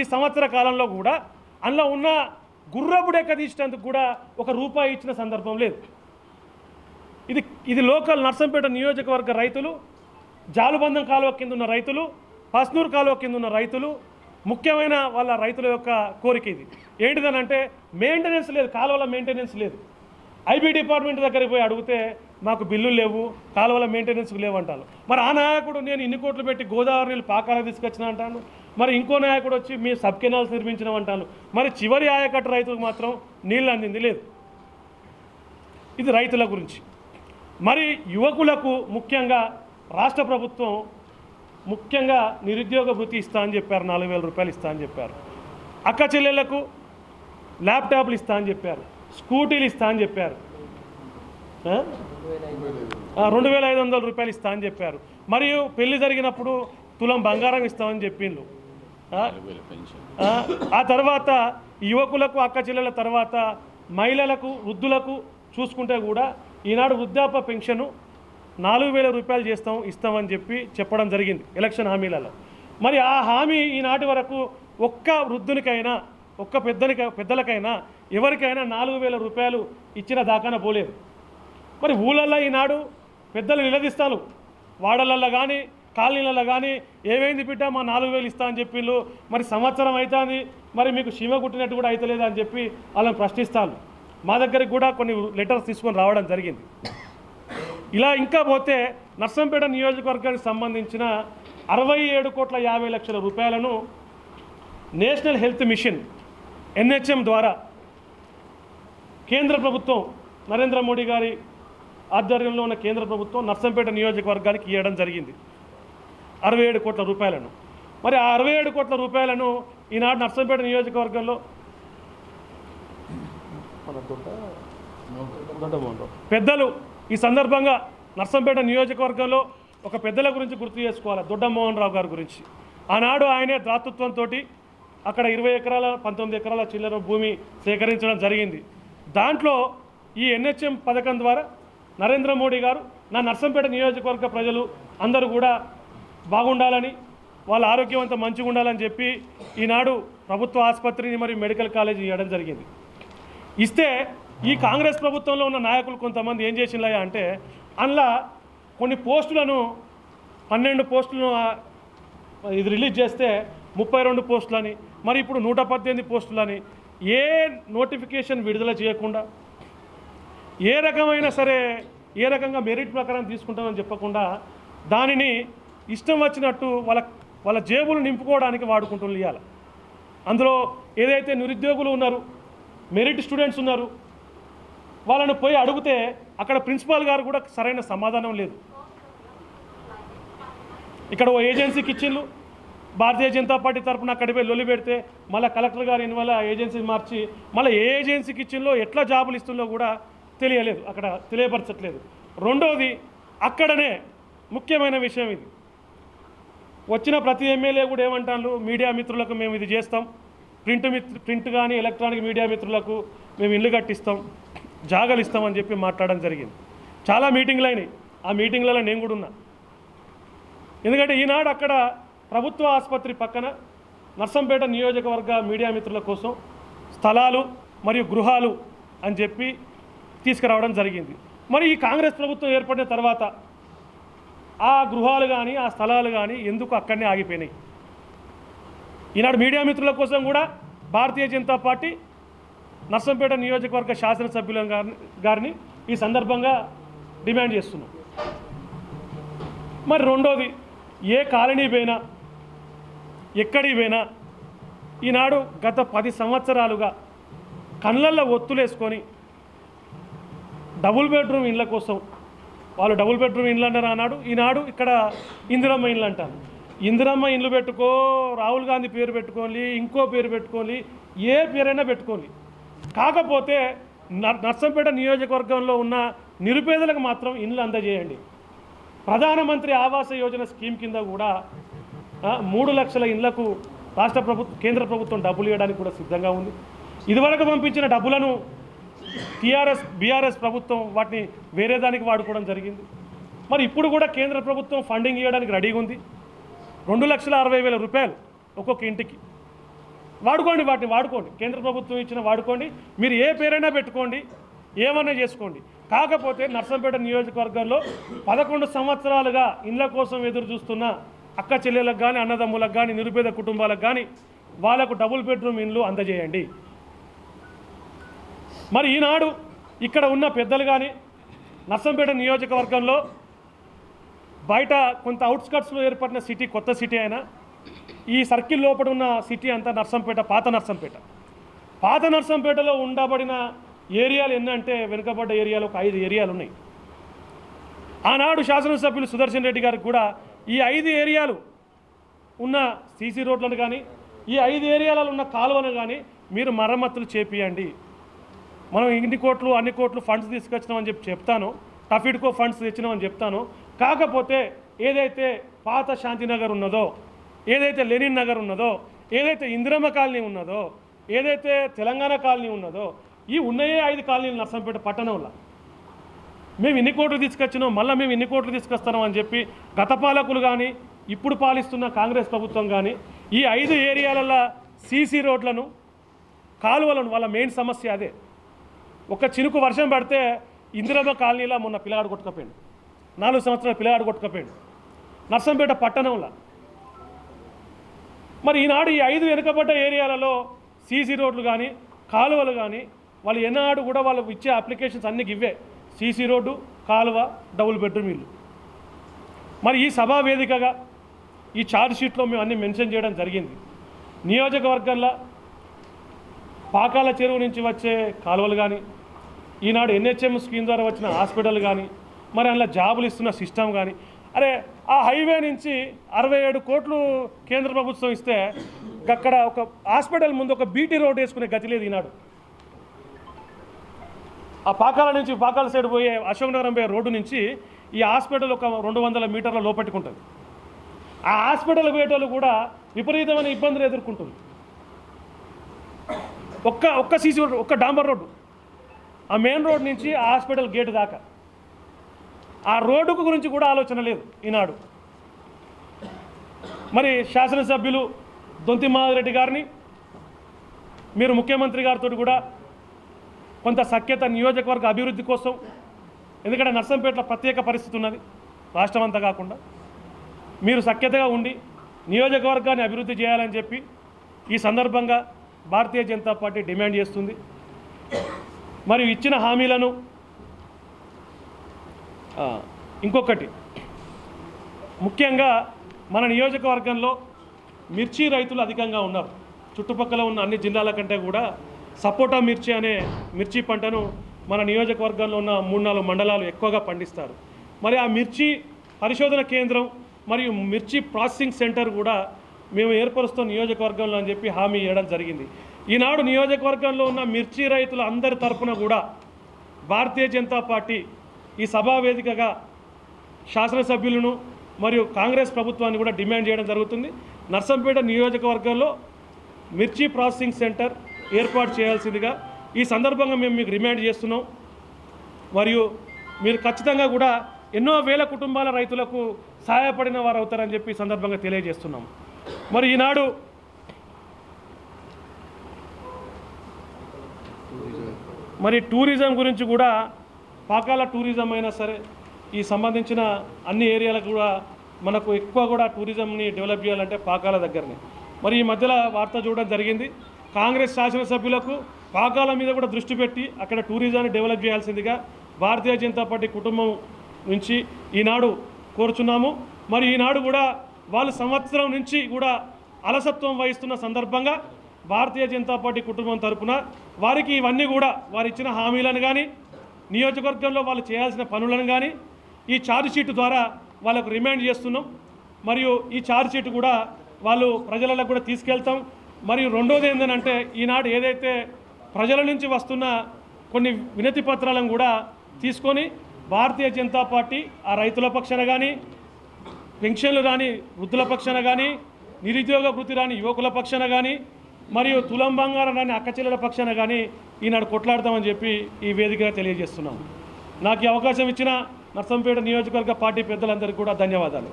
ఈ సంవత్సర కాలంలో కూడా అందులో ఉన్న గుర్రపు డెక్క తీసినందుకు కూడా ఒక రూపాయి ఇచ్చిన సందర్భం లేదు. ఇది ఇది లోకల్ నర్సంపేట నియోజకవర్గ రైతులు జాలుబంధం కాలువ కింద ఉన్న రైతులు పస్నూరు కాలువ కింద ఉన్న రైతులు ముఖ్యమైన వాళ్ళ రైతుల యొక్క కోరిక ఇది. ఏంటిదనంటే మెయింటెనెన్స్ లేదు కాలువల మెయింటెనెన్స్ లేదు. ఐబీ డిపార్ట్మెంట్ దగ్గరికి పోయి అడిగితే మాకు బిల్లులు లేవు కాలువల మెయింటెనెన్స్ లేవు అంటాను మరి ఆ నాయకుడు నేను ఇన్ని కోట్లు పెట్టి గోదావరి నీళ్ళు పాకాలకు తీసుకొచ్చిన అంటాను. మరి ఇంకో నాయకుడు వచ్చి మీ సబ్ కెనాల్స్ నిర్మించిన అంటాను మరి చివరి ఆయకట్టు రైతులకు మాత్రం నీళ్ళు అందింది లేదు. ఇది రైతుల గురించి. మరి యువకులకు ముఖ్యంగా రాష్ట్ర ప్రభుత్వం ముఖ్యంగా నిరుద్యోగ భృతి ఇస్తా అని చెప్పారు నాలుగు వేల రూపాయలు ఇస్తా అని చెప్పారు. అక్క చెల్లెళ్ళకు ల్యాప్టాప్లు ఇస్తా అని చెప్పారు స్కూటీలు ఇస్తా అని చెప్పారు. రెండు వేల ఐదు వందల రూపాయలు ఇస్తా అని చెప్పారు. మరియు పెళ్ళి జరిగినప్పుడు తులం బంగారం ఇస్తామని చెప్పిండ్రు. ఆ? తర్వాత యువకులకు అక్క చెల్లెల తర్వాత మహిళలకు వృద్ధులకు చూసుకుంటే కూడా ఈనాడు వృద్ధాప్య పెన్షను నాలుగు వేల రూపాయలు చేస్తాం ఇస్తామని చెప్పి చెప్పడం జరిగింది ఎలక్షన్ హామీలలో. మరి ఆ హామీ ఈనాటి వరకు ఒక్క వృద్ధునికైనా ఒక్క పెద్దనిక పెద్దలకైనా ఎవరికైనా నాలుగు వేల రూపాయలు ఇచ్చిన దాకాన పోలేదు. మరి ఊళ్ళల్లో ఈనాడు పెద్దలు నిలదీస్తాను వాడలల్లో కానీ కాలనీలలో కానీ ఏమైంది బిడ్డ? మా నాలుగు వేలు ఇస్తా అని చెప్పిండ్రు. మరి సంవత్సరం అవుతుంది మరి మీకు శివ కుట్టినట్టు కూడా అవుతలేదు అని చెప్పి వాళ్ళని ప్రశ్నిస్తాను మా దగ్గరికి కూడా కొన్ని లెటర్స్ తీసుకొని రావడం జరిగింది. ఇలా ఇంకా పోతే నర్సంపేట నియోజకవర్గానికి సంబంధించిన అరవై ఏడు కోట్ల యాభై లక్షల రూపాయలను నేషనల్ హెల్త్ మిషన్ ఎన్హెచ్ఎం ద్వారా కేంద్ర ప్రభుత్వం నరేంద్ర మోడీ గారి ఆధ్వర్యంలో ఉన్న కేంద్ర ప్రభుత్వం నర్సంపేట నియోజకవర్గానికి ఇవ్వడం జరిగింది. అరవై ఏడు కోట్ల రూపాయలను. మరి ఆ అరవై ఏడు కోట్ల రూపాయలను ఈనాడు నర్సంపేట నియోజకవర్గంలో పెద్దలు ఈ సందర్భంగా నర్సంపేట నియోజకవర్గంలో ఒక పెద్దల గురించి గుర్తు చేసుకోవాలి. దొడ్డమోహన్ రావు గారి గురించి. ఆనాడు ఆయనే దాతృత్వంతో అక్కడ ఇరవై ఎకరాల పంతొమ్మిది ఎకరాల చిల్లర భూమి సేకరించడం జరిగింది. దాంట్లో ఈ ఎన్హెచ్ఎం పథకం ద్వారా నరేంద్ర మోడీ గారు నా నర్సంపేట నియోజకవర్గ ప్రజలు అందరూ కూడా బాగుండాలని వాళ్ళ ఆరోగ్యం అంతా మంచిగా ఉండాలని చెప్పి ఈనాడు ప్రభుత్వ ఆసుపత్రిని మరియు మెడికల్ కాలేజీ ఇవ్వడం జరిగింది. ఇస్తే ఈ కాంగ్రెస్ ప్రభుత్వంలో ఉన్న నాయకులు కొంతమంది ఏం చేసిందయ్యా అంటే అందులో కొన్ని పోస్టులను పన్నెండు పోస్టులను ఇది రిలీజ్ చేస్తే ముప్పై రెండు పోస్టులని మరి ఇప్పుడు నూట పద్దెనిమిది పోస్టులని ఏ నోటిఫికేషన్ విడుదల చేయకుండా ఏ రకమైన సరే ఏ రకంగా మెరిట్ ప్రకారం తీసుకుంటామని చెప్పకుండా దానిని ఇష్టం వచ్చినట్టు వాళ్ళ వాళ్ళ జేబులు నింపుకోవడానికి వాడుకుంటున్నారు ఇవ్వాలి అందులో ఏదైతే నిరుద్యోగులు ఉన్నారు మెరిట్ స్టూడెంట్స్ ఉన్నారు వాళ్ళని పోయి అడిగితే అక్కడ ప్రిన్సిపాల్ గారు కూడా సరైన సమాధానం లేదు. ఇక్కడ ఓ ఏజెన్సీకి ఇచ్చిండ్రు భారతీయ జనతా పార్టీ తరఫున అక్కడ పోయి లొల్లి పెడితే మళ్ళీ కలెక్టర్ గారు ఇన్వల్ల ఏజెన్సీ మార్చి మళ్ళీ ఏ ఏజెన్సీకి ఇచ్చిందో ఎట్లా జాబులు ఇస్తుందో కూడా తెలియలేదు అక్కడ తెలియపరచట్లేదు. రెండవది అక్కడనే ముఖ్యమైన విషయం ఇది. వచ్చిన ప్రతి ఎమ్మెల్యే కూడా ఏమంటారు? మీడియా మిత్రులకు మేము ఇది చేస్తాం. ప్రింట్ మిత్ర ప్రింట్ కానీ ఎలక్ట్రానిక్ మీడియా మిత్రులకు మేము ఇల్లు కట్టిస్తాం. జాగాలు ఇస్తామని చెప్పి మాట్లాడడం జరిగింది. చాలా మీటింగ్లు అయినాయి. ఆ మీటింగ్లలో నేను కూడా ఉన్నా. ఎందుకంటే ఈనాడు అక్కడ ప్రభుత్వ ఆసుపత్రి పక్కన నర్సంపేట నియోజకవర్గ మీడియా మిత్రుల కోసం స్థలాలు మరియు గృహాలు అని చెప్పి తీసుకురావడం జరిగింది. మరి ఈ కాంగ్రెస్ ప్రభుత్వం ఏర్పడిన తర్వాత ఆ గృహాలు కానీ ఆ స్థలాలు కానీ ఎందుకు అక్కడనే ఆగిపోయినాయి? ఈనాడు మీడియా మిత్రుల కోసం కూడా భారతీయ జనతా పార్టీ నర్సంపేట నియోజకవర్గ శాసనసభ్యుల గారిని గారిని ఈ సందర్భంగా డిమాండ్ చేస్తున్నాం. మరి రెండోది ఏ కాలనీ పోయినా ఎక్కడికి పోయినా ఈనాడు గత పది సంవత్సరాలుగా కళ్ళల్లో ఒత్తులేసుకొని డబుల్ బెడ్రూమ్ ఇండ్ల కోసం వాళ్ళు డబుల్ బెడ్రూమ్ ఇండ్లు అంటారు అన్నాడు ఈనాడు ఇక్కడ ఇందిరమ్మ ఇండ్లు అంటారు. ఇందిరమ్మ ఇండ్లు పెట్టుకో రాహుల్ గాంధీ పేరు పెట్టుకోవాలి ఇంకో పేరు పెట్టుకోవాలి ఏ పేరైనా పెట్టుకోవాలి కాకపోతే నర్- నర్సంపేట నియోజకవర్గంలో ఉన్న నిరుపేదలకు మాత్రం ఇండ్లు అందజేయండి. ప్రధానమంత్రి ఆవాస యోజన స్కీమ్ కింద కూడా మూడు లక్షల ఇండ్లకు రాష్ట్ర ప్రభుత్వం కేంద్ర ప్రభుత్వం డబ్బులు ఇవ్వడానికి కూడా సిద్ధంగా ఉంది. ఇదివరకు పంపించిన డబ్బులను టీఆర్ఎస్ బీఆర్ఎస్ ప్రభుత్వం వాటిని వేరే దానికి వాడుకోవడం జరిగింది. మరి ఇప్పుడు కూడా కేంద్ర ప్రభుత్వం ఫండింగ్ ఇవ్వడానికి రెడీగా ఉంది. రెండు లక్షల అరవై వేల రూపాయలు ఒక్కొక్క ఇంటికి. వాడుకోండి వాటిని వాడుకోండి. కేంద్ర ప్రభుత్వం ఇచ్చిన వాడుకోండి. మీరు ఏ పేరైనా పెట్టుకోండి ఏమైనా చేసుకోండి. కాకపోతే నర్సంపేట నియోజకవర్గంలో పదకొండు సంవత్సరాలుగా ఇండ్ల కోసం ఎదురు చూస్తున్న అక్క చెల్లెలకు కానీ అన్నదమ్ములకు కానీ నిరుపేద కుటుంబాలకు కానీ వాళ్ళకు డబుల్ బెడ్రూమ్ ఇండ్లు అందజేయండి. మరి ఈనాడు ఇక్కడ ఉన్న పెద్దలు కానీ నర్సంపేట నియోజకవర్గంలో బయట కొంత అవుట్స్కట్స్లో ఏర్పడిన సిటీ కొత్త సిటీ అయినా ఈ సర్కిల్ లోపల ఉన్న సిటీ అంతా నర్సంపేట పాత నర్సంపేట. పాత నర్సంపేటలో ఉండబడిన ఏరియాలు ఎన్నంటే వెనుకబడ్డ ఏరియాలు ఒక ఐదు ఏరియాలు ఉన్నాయి. ఆనాడు శాసనసభ్యులు సుదర్శన్ రెడ్డి గారికి కూడా ఈ ఐదు ఏరియాలు ఉన్న సీసీ రోడ్లను కానీ ఈ ఐదు ఏరియాలలో ఉన్న కాలువను కానీ మీరు మరమ్మతులు చేపియండి. మనం ఇన్ని కోట్లు అన్ని కోట్లు ఫండ్స్ తీసుకొచ్చినామని చెప్పి చెప్తాను. టఫిడ్కో ఫండ్స్ తెచ్చినామని చెప్తాను. కాకపోతే ఏదైతే పాత శాంతినగర్ ఉన్నదో ఏదైతే లెనిన్ నగర్ ఉన్నదో ఏదైతే ఇందిరమ్మ కాలనీ ఉన్నదో ఏదైతే తెలంగాణ కాలనీ ఉన్నదో ఈ ఉన్నాయే ఐదు కాలనీలు నర్సంపేట పట్టణంలో. మేము ఇన్ని కోట్లు తీసుకొచ్చినాం మళ్ళీ మేము ఇన్ని కోట్లు తీసుకొస్తున్నాం అని చెప్పి గత పాలకులు కానీ ఇప్పుడు పాలిస్తున్న కాంగ్రెస్ ప్రభుత్వం కానీ ఈ ఐదు ఏరియాలలో సీసీ రోడ్లను కాలువలను వాళ్ళ మెయిన్ సమస్య అదే. ఒక చినుకు వర్షం పడితే ఇందిరమ్మ కాలనీలో మొన్న పిల్లగాడు కొట్టుకపోయాడు. నాలుగు సంవత్సరాల పిల్లగాడు కొట్టుకపోయాడు. నర్సంపేట పట్టణంలో. మరి ఈనాడు ఈ ఐదు వెనుకబడ్డ ఏరియాలలో సీసీ రోడ్లు కానీ కాలువలు కానీ వాళ్ళు ఏనాడు కూడా వాళ్ళు ఇచ్చే అప్లికేషన్స్ అన్నీ ఇవ్వే సీసీ రోడ్డు కాలువ డబుల్ బెడ్రూమ్ ఇల్లు. మరి ఈ సభా వేదికగా ఈ ఛార్జ్ షీట్లో మేము అన్ని మెన్షన్ చేయడం జరిగింది. నియోజకవర్గంలో పాకాల చెరువు నుంచి వచ్చే కాలువలు కానీ ఈనాడు ఎన్హెచ్ఎం స్కీమ్ ద్వారా వచ్చిన హాస్పిటల్ కానీ మరి అందులో జాబులు ఇస్తున్న సిస్టమ్ కానీ అరే ఆ హైవే నుంచి అరవై ఏడు కోట్లు కేంద్ర ప్రభుత్వం ఇస్తే అక్కడ ఒక హాస్పిటల్ ముందు ఒక బీటీ రోడ్ వేసుకునే గతి లేదు ఈనాడు. ఆ పాకాల నుంచి పాకాల సైడ్ పోయే అశోక్ నగరం పోయే రోడ్డు నుంచి ఈ హాస్పిటల్ ఒక రెండు వందల మీటర్ల లోపట్టుకుంటుంది. ఆ హాస్పిటల్ పోయేటోళ్ళు కూడా విపరీతమైన ఇబ్బందులు ఎదుర్కొంటుంది ఒక్క ఒక్క సీసీ ఒక్క డాంబర్ రోడ్డు. ఆ మెయిన్ రోడ్ నుంచి ఆ హాస్పిటల్ గేట్ దాకా. ఆ రోడ్డుకు గురించి కూడా ఆలోచన లేదు ఈనాడు. మరి శాసనసభ్యులు దొంతి మాధవరెడ్డి గారిని మీరు ముఖ్యమంత్రి గారితో కూడా కొంత సఖ్యత నియోజకవర్గ అభివృద్ధి కోసం ఎందుకంటే నర్సంపేటలో ప్రత్యేక పరిస్థితి ఉన్నది రాష్ట్రం అంతా కాకుండా. మీరు సఖ్యతగా ఉండి నియోజకవర్గాన్ని అభివృద్ధి చేయాలని చెప్పి ఈ సందర్భంగా భారతీయ జనతా పార్టీ డిమాండ్ చేస్తుంది. మరియు ఇచ్చిన హామీలను. ఇంకొకటి. ముఖ్యంగా మన నియోజకవర్గంలో మిర్చి రైతులు అధికంగా ఉన్నారు. చుట్టుపక్కల ఉన్న అన్ని జిల్లాల కంటే కూడా సపోటా మిర్చి అనే మిర్చి పంటను మన నియోజకవర్గంలో ఉన్న మూడు నాలుగు మండలాలు ఎక్కువగా పండిస్తారు. మరి ఆ మిర్చి పరిశోధన కేంద్రం మరియు మిర్చి ప్రాసెసింగ్ సెంటర్ కూడా మేము ఏర్పరుస్తున్న నియోజకవర్గంలో అని చెప్పి హామీ ఇవ్వడం జరిగింది. ఈనాడు నియోజకవర్గంలో ఉన్న మిర్చి రైతుల అందరి తరఫున కూడా భారతీయ జనతా పార్టీ ఈ సభా వేదికగా శాసనసభ్యులను మరియు కాంగ్రెస్ ప్రభుత్వాన్ని కూడా డిమాండ్ చేయడం జరుగుతుంది. నర్సంపేట నియోజకవర్గంలో మిర్చి ప్రాసెసింగ్ సెంటర్ ఏర్పాటు చేయాల్సిందిగా ఈ సందర్భంగా మేము మీకు రిమాండ్ చేస్తున్నాం. మరియు మీరు ఖచ్చితంగా కూడా ఎన్నో వేల కుటుంబాల రైతులకు సహాయపడిన వారు అవుతారని చెప్పి ఈ సందర్భంగా తెలియజేస్తున్నాం. మరి ఈనాడు మరి టూరిజం గురించి కూడా పాకాల టూరిజం అయినా సరే ఈ సంబంధించిన అన్ని ఏరియాలకు కూడా మనకు ఎక్కువ కూడా టూరిజంని డెవలప్ చేయాలంటే పాకాల దగ్గరనే. మరి ఈ మధ్యలో వార్త చూడడం జరిగింది. కాంగ్రెస్ శాసనసభ్యులకు పాకాల మీద కూడా దృష్టి పెట్టి అక్కడ టూరిజాన్ని డెవలప్ చేయాల్సిందిగా భారతీయ జనతా పార్టీ కుటుంబం నుంచి ఈనాడు కోరుచున్నాము. మరి ఈనాడు కూడా వాళ్ళు సంవత్సరం నుంచి కూడా అలసత్వం వహిస్తున్న సందర్భంగా భారతీయ జనతా పార్టీ కుటుంబం తరపున వారికి ఇవన్నీ కూడా వారు ఇచ్చిన హామీలను కానీ నియోజకవర్గంలో వాళ్ళు చేయాల్సిన పనులను కానీ ఈ ఛార్జ్షీట్ ద్వారా వాళ్ళకు రిమైండ్ చేస్తున్నాం. మరియు ఈ ఛార్జ్షీట్ కూడా వాళ్ళు ప్రజలకు కూడా తీసుకెళ్తాం. మరియు రెండోది ఏంటంటే ఈనాడు ఏదైతే ప్రజల నుంచి వస్తున్న కొన్ని వినతి పత్రాలను కూడా తీసుకొని భారతీయ జనతా పార్టీ ఆ రైతుల పక్షాన కానీ పెన్షన్లు రాని వృద్ధుల పక్షాన కానీ నిరుద్యోగ వృత్తి రాని యువకుల పక్షాన కానీ మరియు తులం బంగారం అక్క చెల్లెల పక్షాన కానీ ఈనాడు కొట్లాడతామని చెప్పి ఈ వేదికగా తెలియజేస్తున్నాం. నాకు ఈ అవకాశం ఇచ్చిన నర్సంపేట నియోజకవర్గ పార్టీ పెద్దలందరికీ కూడా ధన్యవాదాలు.